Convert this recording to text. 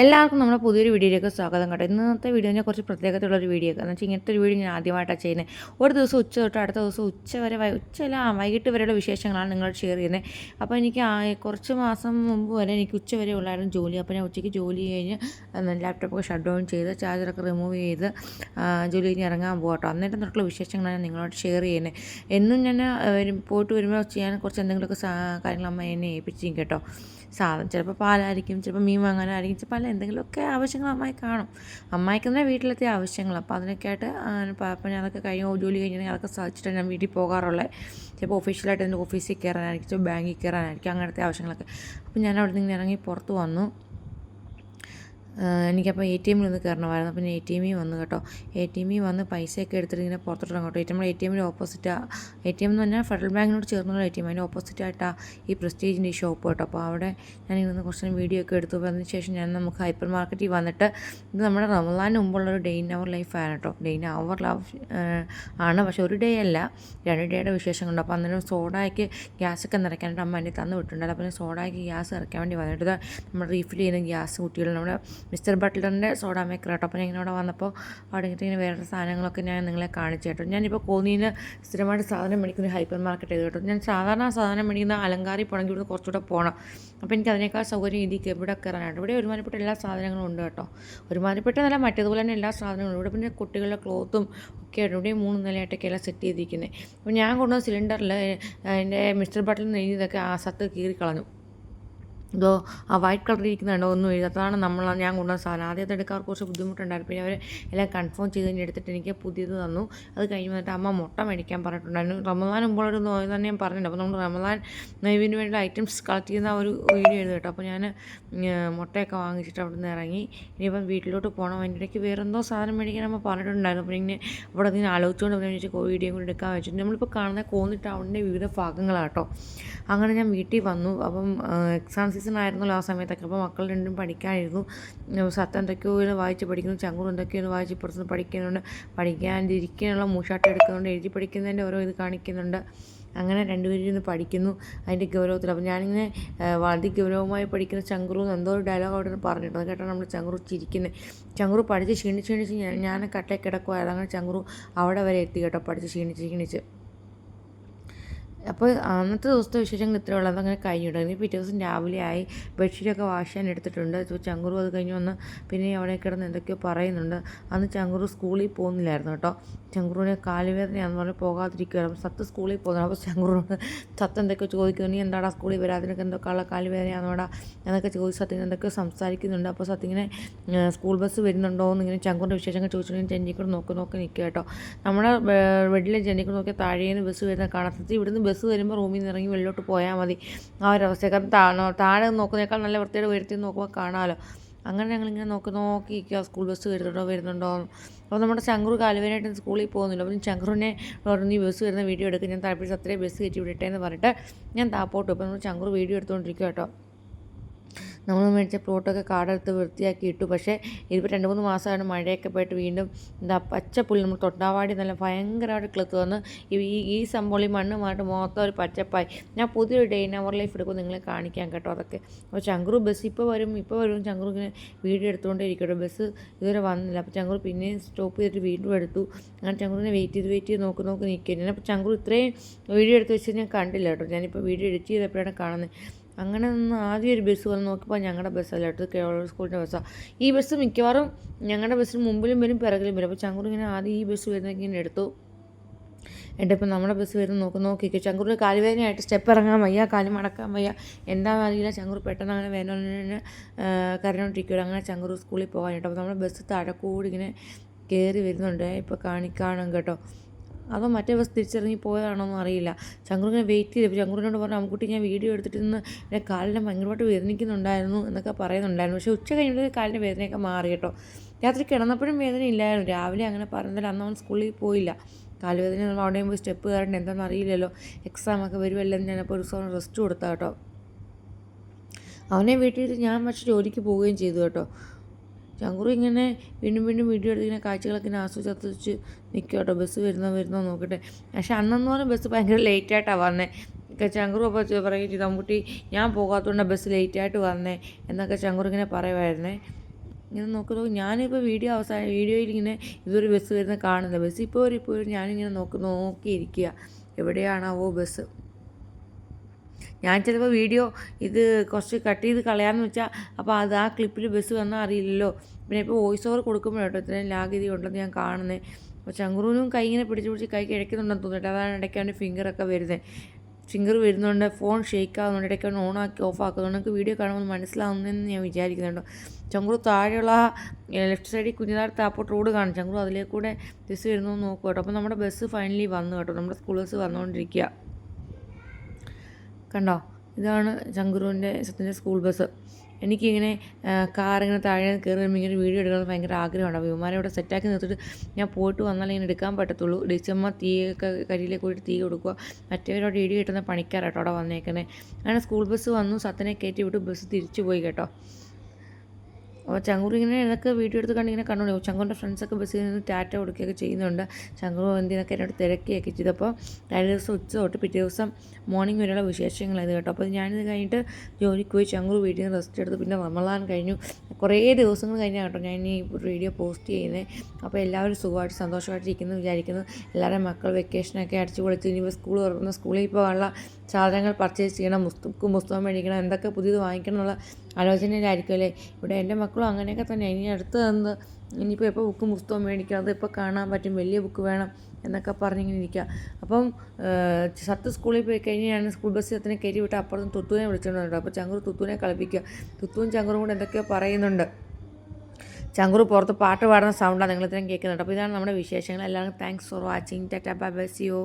എല്ലാവർക്കും നമ്മുടെ പുതിയൊരു വീഡിയോയിലേക്ക് സ്വാഗതം കേട്ടോ. ഇന്നത്തെ വീഡിയോനെ കുറച്ച് പ്രത്യേകതയുള്ള ഒരു വീഡിയോ എന്ന് വെച്ചാൽ ഇങ്ങനത്തെ ഒരു വീഡിയോ ഞാൻ ആദ്യമായിട്ടാണ് ചെയ്യുന്നത്. ഒരു ദിവസം ഉച്ച തൊട്ട് അടുത്ത ദിവസം ഉച്ച വരെ ഉച്ചയല്ല വൈകിട്ട് വരെയുള്ള വിശേഷങ്ങളാണ് നിങ്ങൾ ഷെയർ ചെയ്യുന്നത്. അപ്പോൾ എനിക്ക് കുറച്ച് മാസം മുമ്പ് വരെ എനിക്ക് ഉച്ച വരെ ഉള്ളായിരുന്നു ജോലി. അപ്പോൾ ഞാൻ ഉച്ചയ്ക്ക് ജോലി കഴിഞ്ഞ് ലാപ്ടോപ്പൊക്കെ ഷട്ട് ഡൗൺ ചെയ്ത് ചാർജറൊക്കെ റിമൂവ് ചെയ്ത് ജോലി കഴിഞ്ഞ് ഇറങ്ങാൻ പോകട്ടോ അന്നേരം തൊട്ടുള്ള വിശേഷങ്ങളാണ് നിങ്ങളോട് ഷെയർ ചെയ്യുന്നത്. എന്നും ഞാൻ പോയിട്ട് വരുമ്പോൾ ചെയ്യാൻ കുറച്ച് എന്തെങ്കിലുമൊക്കെ കാര്യങ്ങളമ്മ എന്നെ ഏൽപ്പിച്ചിരിക്കും കേട്ടോ. സാധനം ചിലപ്പോൾ പാലായിരിക്കും ചിലപ്പോൾ മീൻ വാങ്ങാനായിരിക്കും ചിലപ്പോൾ അല്ല എന്തെങ്കിലുമൊക്കെ ആവശ്യങ്ങൾ അമ്മായി കാണും. അമ്മായിക്ക് തന്നെ വീട്ടിലെത്തിയ ആവശ്യങ്ങൾ? അപ്പോൾ അതിനൊക്കെ ആയിട്ട് അപ്പം ഞാൻ അതൊക്കെ കഴിഞ്ഞ് ജോലി കഴിഞ്ഞിട്ടുണ്ടെങ്കിൽ അതൊക്കെ സാധിച്ചിട്ടാണ് ഞാൻ വീട്ടിൽ പോകാറുള്ളത് ചിലപ്പോൾ ഒഫീഷ്യലായിട്ട് എന്റെ ഓഫീസിൽ കയറാനായിരിക്കും ബാങ്കിൽ കയറാനായിരിക്കും അങ്ങനത്തെ ആവശ്യങ്ങളൊക്കെ. അപ്പോൾ ഞാൻ അവിടെ നിന്ന് ഇറങ്ങി പുറത്ത് വന്നു. എനിക്കപ്പോൾ എ ടി എമ്മിൽ ഒന്ന് കയറണമായിരുന്നു അപ്പം എ ടി എമ്മിൽ വന്നു കേട്ടോ. എ ടി എമ്മിൽ വന്ന് പൈസയൊക്കെ എടുത്തിട്ട് ഇങ്ങനെ പുറത്തോട്ട് കേട്ടോ. ഏറ്റവും എ ടി എമ്മിന്റെ ഓപ്പോസിറ്റാണ് എ ടി എം എന്ന് പറഞ്ഞാൽ ഫെഡറൽ ബാങ്കിനോട് ചേർന്നുള്ള എ ടി എം അതിന്റെ ഓപ്പോസിറ്റായിട്ടാണ് ഈ പ്രസ്റ്റീജിന്റെ ഈ ഷോപ്പ് കേട്ടോ. അപ്പോൾ അവിടെ ഞാൻ ഇങ്ങനെ കുറച്ച് വീഡിയോ ഒക്കെ എടുത്തു. അതിന് ശേഷം ഞാൻ നമുക്ക് ഹൈപ്പർ മാർക്കറ്റിൽ വന്നിട്ട് ഇത് നമ്മുടെ റമലാൻ മുമ്പുള്ളൊരു ഡേ ഇൻ അവർ ലൈഫാണ് കേട്ടോ. ഡേ ഇൻ അവർ ലവ് ആണ്. പക്ഷെ ഒരു ഡേ അല്ല. രണ്ട് ഡേയുടെ വിശേഷങ്ങളുണ്ട്. അപ്പോൾ അന്നേരം സോഡായ്ക്ക് ഗ്യാസൊക്കെ നിറയ്ക്കാനായിട്ട് അമ്മ എന്റെ തന്നു വിട്ടിട്ടുണ്ടായിരുന്നു. അപ്പോൾ സോഡായ്ക്ക് ഗ്യാസ് ഇറക്കാൻ വേണ്ടി വന്നിട്ട് നമ്മൾ റീഫിൽ ചെയ്യുന്ന ഗ്യാസ് കുട്ടികൾ നമ്മുടെ മിസ്റ്റർ ബട്ട്ലറിന്റെ സോഡാ മേക്കർ കേട്ടോ. അപ്പോൾ ഞാൻ ഇങ്ങനെ അവിടെ വന്നപ്പോൾ അവിടെ ഇങ്ങനെ വേറെ സാധനങ്ങളൊക്കെ ഞാൻ നിങ്ങളെ കാണിച്ചു കേട്ടോ. ഞാനിപ്പോൾ കോന്നിന് സ്ഥിരമായിട്ട് സാധനം മേടിക്കുന്ന ഹൈപ്പർ മാർക്കറ്റ് ചെയ്ത് കേട്ടോ. ഞാൻ സാധാരണ സാധനം മേടിക്കുന്ന അലങ്കാരി പോകണമെങ്കിൽ ഇവിടെ കുറച്ചുകൂടെ പോകണം. അപ്പോൾ എനിക്ക് അതിനേക്കാൾ സൗകര്യം ഇതിൽ ഇവിടെ കയറാനായിട്ട് ഇവിടെ ഒരുമാതിരിപ്പെട്ട എല്ലാ സാധനങ്ങളും ഉണ്ട് കേട്ടോ. ഒരുമാനപ്പെട്ട നല്ല മറ്റേതുപോലെ തന്നെ എല്ലാ സാധനങ്ങളും. ഇവിടെ പിന്നെ കുട്ടികളുടെ ക്ലോത്തും ഒക്കെ ആയിട്ട് ഇവിടെ മൂന്ന് നിലയായിട്ടൊക്കെ എല്ലാം സെറ്റ് ചെയ്തിരിക്കുന്നത്. അപ്പോൾ ഞാൻ കൊണ്ടുവന്ന സിലിണ്ടറിൽ എന്റെ മിസ്റ്റർ ബട്ടിൽ നിന്ന് എഴുതിയതൊക്കെ ആ സത്ത് കീറിക്കളഞ്ഞു. ഇതോ ആ വൈറ്റ് കളറിൽ ഇരിക്കുന്നുണ്ടോ ഒന്നും എഴുതാത്തതാണ് നമ്മൾ ഞാൻ കൊണ്ടുവന്ന സാധനം. ആദ്യത്തെ എടുക്കാൻ കുറച്ച് ബുദ്ധിമുട്ടുണ്ടായിരുന്നു. പിന്നെ അവർ എല്ലാം കൺഫേം ചെയ്ത് കഴിഞ്ഞ് എടുത്തിട്ട് എനിക്ക് പുതിയത് തന്നു. അത് കഴിഞ്ഞ് വന്നിട്ട് അമ്മ മുട്ട മേടിക്കാൻ പറഞ്ഞിട്ടുണ്ടായിരുന്നു. റമദാൻ മുമ്പോഴൊരു നോയ് തന്നെ ഞാൻ പറഞ്ഞിട്ടുണ്ട്. അപ്പോൾ നമ്മൾ റമദാൻ നൈവിന് വേണ്ടി ഐറ്റംസ് കളക്ട് ചെയ്യുന്ന ഒരു വീഡിയോ എഴുതി കേട്ടോ. അപ്പോൾ ഞാൻ മുട്ടയൊക്കെ വാങ്ങിച്ചിട്ട് അവിടെ നിന്ന് ഇറങ്ങി. ഇനിയിപ്പം വീട്ടിലോട്ട് പോകണം അതിന്റെ ഇടയ്ക്ക് വേറെ എന്തോ സാധനം മേടിക്കാൻ അമ്മ പറഞ്ഞിട്ടുണ്ടായിരുന്നു. അപ്പോൾ ഇങ്ങനെ അവിടെ നിന്ന് ആലോചിച്ചുകൊണ്ട് പിന്നെ വെച്ച് വീഡിയോ കൂടി എടുക്കാൻ വെച്ചിട്ട് നമ്മളിപ്പോൾ കാണുന്ന കോന്നിട്ട് അവിടെ വിവിധ ഭാഗങ്ങളാണ് ഭാഗങ്ങളാട്ടോ അങ്ങനെ ഞാൻ വീട്ടിൽ വന്നു. അപ്പം എക്സാം സീസൺ ആയിരുന്നല്ലോ ആ സമയത്തൊക്കെ. അപ്പോൾ മക്കൾ രണ്ടും പഠിക്കാനായിരുന്നു സത്ത് എന്തൊക്കെയോ വായിച്ച് പഠിക്കുന്നു. ചങ്കൂർ എന്തൊക്കെയോ ഇരുന്ന് വായിച്ച് പുറത്തുനിന്ന് പഠിക്കുന്നുണ്ട്. പഠിക്കാണ്ടിരിക്കാനുള്ള മൂഷാട്ടം എടുക്കുന്നുണ്ട്. എഴുതി പഠിക്കുന്നതിന്റെ ഓരോ ഇത് കാണിക്കുന്നുണ്ട്. അങ്ങനെ രണ്ടുപേരും ഇരുന്ന് പഠിക്കുന്നു. അതിന്റെ ഗൗരവത്തിൽ. അപ്പോൾ ഞാനിങ്ങനെ വളരെ ഗൗരവമായി പഠിക്കുന്ന ചങ്കുറു എന്തോ ഒരു ഡയലോഗ് അവിടെ നിന്ന് പറഞ്ഞിട്ടുണ്ട്. അത് കേട്ടാണ് നമ്മൾ ചങ്കുറു ചിരിക്കുന്നത് ചങ്കുറു പഠിച്ച് ക്ഷീണിച്ച് ക്ഷീണിച്ച് ഞാൻ കട്ടേ കിടക്കുമായിരുന്നു അങ്ങനെ ചങ്കുറു അവിടെ വരെ എത്തി കേട്ടോ. പഠിച്ച് ക്ഷീണിച്ച് ക്ഷീണിച്ച്. അപ്പോൾ അന്നത്തെ ദിവസത്തെ വിശേഷങ്ങൾ ഇത്രയേ ഉള്ളൂ. അതങ്ങനെ കഴിഞ്ഞിട്ട് ഇനി പിറ്റേ ദിവസം രാവിലെ ആയി ബെഡ്ഷീറ്റൊക്കെ വാഷ് ചെയ്യാൻ എടുത്തിട്ടുണ്ട്. ചങ്കുറു അത് കഴിഞ്ഞ് വന്ന് പിന്നെ അവിടെ കിടന്ന് എന്തൊക്കെയോ പറയുന്നുണ്ട്. അന്ന് ചങ്കുറു സ്കൂളിൽ പോകുന്നില്ലായിരുന്നു കേട്ടോ. ചങ്കുറുവിന് കാലുവേദനയാണെന്ന് പറഞ്ഞ് പോകാതിരിക്കുകയാണ് സത്ത് സ്കൂളിൽ പോകുന്നു. അപ്പോൾ ചങ്കുറുവിനോട് സത്ത് എന്തൊക്കെയോ ചോദിക്കുന്നു. നീ എന്താടാ സ്കൂളിൽ വരാതിനൊക്കെ എന്തൊക്കെ ഉള്ള കാലുവേദനയാണെന്നോടാ? എന്നൊക്കെ ചോദിച്ച് സത്തിന് എന്തൊക്കെയോ സംസാരിക്കുന്നുണ്ട്. അപ്പോൾ സത്തിങ്ങനെ സ്കൂൾ ബസ് വരുന്നുണ്ടോ എന്ന് ഇങ്ങനെ ചങ്കുറിന്റെ വിശേഷങ്ങൾ ചോദിച്ചിട്ടുണ്ടെങ്കിൽ ചെന്നിക്കൂടെ നോക്കി നോക്കി നിൽക്കുക കേട്ടോ. നമ്മുടെ വെഡിലെ ചെന്നിക്കൂടെ നോക്കിയാൽ താഴേന്ന് ബസ് വരുന്ന കാണാത്തത് ഇവിടുന്ന് ബസ് വരുമ്പോൾ റൂമിൽ നിന്ന് ഇറങ്ങി വെള്ളോട്ട് പോയാൽ മതി. ആ ഒരു അവസ്ഥ കാരണം താഴെ താഴെ നോക്കുന്നേക്കാൾ നല്ല വൃത്തിയുടെ ഉയർത്തി നോക്കുമ്പോൾ കാണാമല്ലോ അങ്ങനെ ഞങ്ങളിങ്ങനെ നോക്കി നോക്കി ഇരിക്കുക സ്കൂൾ ബസ് വരുന്നുണ്ടോ വരുന്നുണ്ടോ? അപ്പോൾ നമ്മുടെ ചങ്കുറു കാലുവേനായിട്ട് സ്കൂളിൽ പോകുന്നില്ല അപ്പോൾ ചങ്കുറിനെ പറഞ്ഞു ഈ ബസ് വരുന്ന വീഡിയോ എടുക്കുക ഞാൻ താല്പര്യം അത്രയും ബസ് കയറ്റി വിടട്ടെ എന്ന് പറഞ്ഞിട്ട് ഞാൻ താപ്പോട്ടു അപ്പോൾ നമ്മൾ ചങ്കുറു വീഡിയോ എടുത്തുകൊണ്ടിരിക്കുക കേട്ടോ. നമ്മൾ മേടിച്ച പ്ലോട്ടൊക്കെ കാടെടുത്ത് വൃത്തിയാക്കി ഇട്ടു. പക്ഷേ ഇതിപ്പോൾ രണ്ട് മൂന്ന് മാസമാണ് മഴയൊക്കെ പോയിട്ട് വീണ്ടും എന്താ പച്ച പുല്ല് നമ്മൾ തൊട്ടാവാടി നല്ല ഭയങ്കരമായിട്ട് കിളുത്ത് വന്ന് ഈ ഈ- സംഭവം ഈ മണ്ണ് മാറിട്ട് മൊത്തം ഒരു പച്ചപ്പായി. ഞാൻ പുതിയൊരു ഡേ അവർ ലൈഫ് എടുക്കും നിങ്ങളെ കാണിക്കാൻ കേട്ടോ അതൊക്കെ. അപ്പോൾ ചങ്കുറു ബസ് ഇപ്പോൾ വരും ഇപ്പോൾ വരും. ചങ്കുറു ഇങ്ങനെ വീഡിയോ എടുത്തുകൊണ്ടേ ഇരിക്കട്ടെ ബസ് ഇതുവരെ വന്നില്ല. അപ്പോൾ ചങ്കുറു പിന്നെയും സ്റ്റോപ്പ് ചെയ്തിട്ട് വീണ്ടും എടുത്തു. അങ്ങനെ ചങ്കുറിനെ വെയിറ്റ് ചെയ്ത് വെയിറ്റ് ചെയ്ത് നോക്കി നോക്കി നിൽക്കുകയാണ് അപ്പോൾ ചങ്കുറു ഇത്രയും വീഡിയോ എടുത്ത് വെച്ച് ഞാൻ കണ്ടില്ല കേട്ടോ. ഞാനിപ്പോൾ വീഡിയോ എഡിറ്റ് ചെയ്തപ്പോഴാണ് കാണുന്നത്. അങ്ങനെ നിന്ന് ആദ്യം ഒരു ബസ് വന്ന് നോക്കിയപ്പോൾ ഞങ്ങളുടെ ബസ്സല്ല കേട്ടോ കേരള സ്കൂളിന്റെ ബസ്സാണ് ഈ ബസ് മിക്കവാറും ഞങ്ങളുടെ ബസ്സിന് മുമ്പിലും വരും പിറകിലും വരും. അപ്പോൾ ചങ്കൂർ ഇങ്ങനെ ആദ്യം ഈ ബസ് വരുന്നതൊക്കെ ഇങ്ങനെ എടുത്തു. എന്റെ ഇപ്പം നമ്മുടെ ബസ് വരുന്ന നോക്കി നോക്കിക്കോ ചങ്കൂർ കാലുവേദനയായിട്ട് സ്റ്റെപ്പ് ഇറങ്ങാൻ വയ്യ കാലും മടക്കാൻ വയ്യ. എന്താ അറിയില്ല ചങ്കൂർ പെട്ടെന്ന് അങ്ങനെ വേനലിന് കരഞ്ഞോണ്ടിരിക്കുകയാണ് അങ്ങനെ ചങ്കൂർ സ്കൂളിൽ പോകാൻ കേട്ടോ അപ്പോൾ നമ്മുടെ ബസ് താഴെ കൂടി ഇങ്ങനെ കയറി വരുന്നുണ്ട്. ഇപ്പോൾ കാണിക്കാണം കേട്ടോ. അതോ മറ്റേ ബസ് തിരിച്ചിറങ്ങി പോയതാണോ എന്ന് അറിയില്ല. ചങ്കുറിനെ വെയിറ്റ് ചെയ്തു. ചങ്കുറിനോട് പറഞ്ഞു അമ്മക്കുട്ടി ഞാൻ വീഡിയോ എടുത്തിട്ട് നിന്ന് എന്റെ കാലിനെ ഭയങ്കരമായിട്ട് വേദനിക്കുന്നുണ്ടായിരുന്നു എന്നൊക്കെ പറയുന്നുണ്ടായിരുന്നു. പക്ഷേ ഉച്ച കഴിഞ്ഞിട്ട് കാലിന്റെ വേദനയൊക്കെ മാറി കേട്ടോ. രാത്രി കിടന്നപ്പോഴും വേദന ഇല്ലായിരുന്നു. രാവിലെ അങ്ങനെ പറഞ്ഞാൽ അന്ന് അവൻ സ്കൂളിൽ പോയില്ല. കാലുവേദന അവിടെയും പോയി സ്റ്റെപ്പ് കയറേണ്ട എന്താണെന്ന് അറിയില്ലല്ലോ. എക്സാം ഒക്കെ വരുമല്ലോ എന്ന് ഞാനപ്പോൾ ഒരു ദിവസം റെസ്റ്റ് കൊടുത്താ കേട്ടോ. അവനെ വീട്ടിൽ ഞാൻ പക്ഷേ ജോലിക്ക് പോവുകയും ചെയ്തു കേട്ടോ. ചങ്കുറു ഇങ്ങനെ വീണ്ടും വീണ്ടും വീഡിയോ എടുത്ത് ഇങ്ങനെ കാഴ്ചകളൊക്കെ ഇങ്ങനെ ആസ്വദിച്ച് ആസ്വദിച്ച് ബസ് വരുന്നോ വരുന്നോ നോക്കട്ടെ. പക്ഷെ അന്നെന്ന് പറഞ്ഞാൽ ബസ് ഭയങ്കര ലേറ്റായിട്ടാണ് വന്നത് ചങ്കുറു അപ്പോൾ പറയും ചെയ്തു. ഞാൻ പോകാത്തതുകൊണ്ട് ബസ് ലേറ്റായിട്ട് വന്നേ എന്നൊക്കെ ചങ്കുറു ഇങ്ങനെ പറയുമായിരുന്നേ ഇങ്ങനെ നോക്കുന്നു. ഞാനിപ്പോൾ വീഡിയോ അവസാനം വീഡിയോയിൽ ഇങ്ങനെ ഇതൊരു ബസ് വരുന്ന കാണുന്നത്. ബസ് ഇപ്പോൾ ഒരു ഇപ്പോൾ ഞാനിങ്ങനെ നോക്കി നോക്കിയിരിക്കുക എവിടെയാണാവോ ബസ്. ഞാൻ ചിലപ്പോൾ വീഡിയോ ഇത് കുറച്ച് കട്ട് ചെയ്ത് കളയാമെന്ന് വെച്ചാൽ അപ്പോൾ അത് ആ ക്ലിപ്പിൽ ബസ് വന്നാൽ അറിയില്ലല്ലോ. പിന്നെ ഇപ്പോൾ വോയിസ് ഓവർ കൊടുക്കുമ്പോഴാട്ടോ ഇത്രയും ലാഗതി ഉണ്ടെന്ന് ഞാൻ കാണുന്നത് അപ്പോൾ ചങ്കുറൂനും കൈ ഇങ്ങനെ പിടിച്ച് പിടിച്ച് കൈ കിഴക്കുന്നുണ്ടെന്ന് തോന്നിയിട്ട് അതാണ് ഇടയ്ക്ക് അവന്റെ ഫിംഗറൊക്കെ വരുന്നത് ഫിംഗർ വരുന്നുണ്ട് ഫോൺ ഷേക്ക് ആകുന്നുണ്ട് ഇടയ്ക്ക് അവൻ ഓൺ ആക്കി ഓഫ് ആക്കുന്നുണ്ട്. നമുക്ക് വീഡിയോ കാണുമ്പോൾ മനസ്സിലാവുന്നതെന്ന് ഞാൻ വിചാരിക്കുന്നുണ്ടോ. ചങ്കുറു താഴെയുള്ള ലെഫ്റ്റ് സൈഡിൽ കുഞ്ഞുനാട് താപ്പോട്ട് റോഡ് കാണും. ചങ്കുറു അതിലേക്കൂടെ ബസ് വരുന്നു നോക്കും കേട്ടോ അപ്പോൾ നമ്മുടെ ബസ് ഫൈനലി വന്നു കേട്ടോ. നമ്മുടെ സ്കൂൾ ബസ് വന്നുകൊണ്ടിരിക്കുക കണ്ടോ? ഇതാണ് ചങ്കുറുവിന്റെ സത്യന്റെ സ്കൂൾ ബസ്. എനിക്കിങ്ങനെ കാറിങ്ങനെ താഴെ കയറി വരുമ്പോൾ ഇങ്ങനെ വീഡിയോ എടുക്കണം ഭയങ്കര ആഗ്രഹമുണ്ട്. അപ്പോൾ വിമാനം ഇവിടെ സെറ്റാക്കി നിർത്തിയിട്ട് ഞാൻ പോയിട്ട് വന്നാലേ ഇങ്ങനെ എടുക്കാൻ പറ്റത്തുള്ളൂ. ഡിസമ്മ തീയൊക്കെ കരിയിലേക്ക് പോയിട്ട് തീ കൊടുക്കുക. മറ്റവരോട് ഇടി കിട്ടുന്ന പണിക്കാരാട്ടോ അവിടെ വന്നേക്കുന്നത് അങ്ങനെ സ്കൂൾ ബസ് വന്നു. സത്തനെ കയറ്റി വിട്ട് ബസ് തിരിച്ചു പോയി കേട്ടോ. അപ്പോൾ ചങ്കൂർ ഇങ്ങനെ ഇതൊക്കെ വീഡിയോ എടുത്ത് കണ്ട് ഇങ്ങനെ കണ്ടു ചങ്കൂറിന്റെ ഫ്രണ്ട്സൊക്കെ ബസ്സിൽ നിന്ന് ടാറ്റ കൊടുക്കുകയൊക്കെ ചെയ്യുന്നുണ്ട്. ചങ്കൂർ എന്തിനൊക്കെ എന്നോട് തിരക്കിയൊക്കെ ചെയ്തപ്പോൾ തലേ ദിവസം ഉച്ച തൊട്ട് പിറ്റേ ദിവസം മോർണിംഗ് വരെയുള്ള വിശേഷങ്ങളായത് കേട്ടോ. അപ്പോൾ ഞാനിത് കഴിഞ്ഞിട്ട് ജോലിക്ക് പോയി ചങ്കൂർ വീട്ടിൽ നിന്ന് റെസ്റ്റ് എടുത്ത് പിന്നെ റമളാൻ കഴിഞ്ഞു. കുറേ ദിവസങ്ങൾ കഴിഞ്ഞാണ് കേട്ടോ ഞാൻ ഈ വീഡിയോ പോസ്റ്റ് ചെയ്യുന്നത് അപ്പോൾ എല്ലാവരും സുഖമായിട്ട് സന്തോഷമായിട്ടിരിക്കുന്നു വിചാരിക്കുന്നു. എല്ലാവരും മക്കൾ വെക്കേഷനൊക്കെ അടിച്ചു പൊളിച്ച് ഇനിയിപ്പോൾ സ്കൂൾ തുറക്കുന്ന സ്കൂളിൽ പോകാനുള്ള സാധനങ്ങൾ പർച്ചേസ് ചെയ്യണം ബുക്കും പുസ്തകം മേടിക്കണം എന്തൊക്കെ പുതിയത് വാങ്ങിക്കണം എന്നുള്ള ആലോചനയിലായിരിക്കും അല്ലേ ഇവിടെ എന്റെ മക്കളും അങ്ങനെയൊക്കെ തന്നെ ഇനി അടുത്ത് തന്ന് ഇനിയിപ്പോൾ എപ്പോൾ ബുക്കും പുസ്തകം മേടിക്കണം? അത് ഇപ്പോൾ കാണാൻ പറ്റും? വലിയ ബുക്ക് വേണം എന്നൊക്കെ പറഞ്ഞിങ്ങനെ ഇരിക്കുക അപ്പം സത്ത് സ്കൂളിൽ പോയി കഴിഞ്ഞാണ് സ്കൂൾ ബസ്സിൽ എത്തനെ കയറ്റി വിട്ട് അപ്പുറത്തും തുത്തുവിനെ വിളിച്ചുകൊണ്ടുണ്ട് അപ്പോൾ ചങ്കൂർ തുത്തുവിനെ കളിപ്പിക്കുക തുത്തുവും ചങ്കൂറും കൂടെ എന്തൊക്കെയോ പറയുന്നുണ്ട്. ചങ്കൂർ പുറത്ത് പാട്ട് പാടുന്ന സൗണ്ടാണ് നിങ്ങൾ ഇത്രയും കേൾക്കുന്നുണ്ട്. അപ്പോൾ ഇതാണ് നമ്മുടെ വിശേഷങ്ങൾ. എല്ലാവർക്കും thanks for watching tata bye bye സിയോ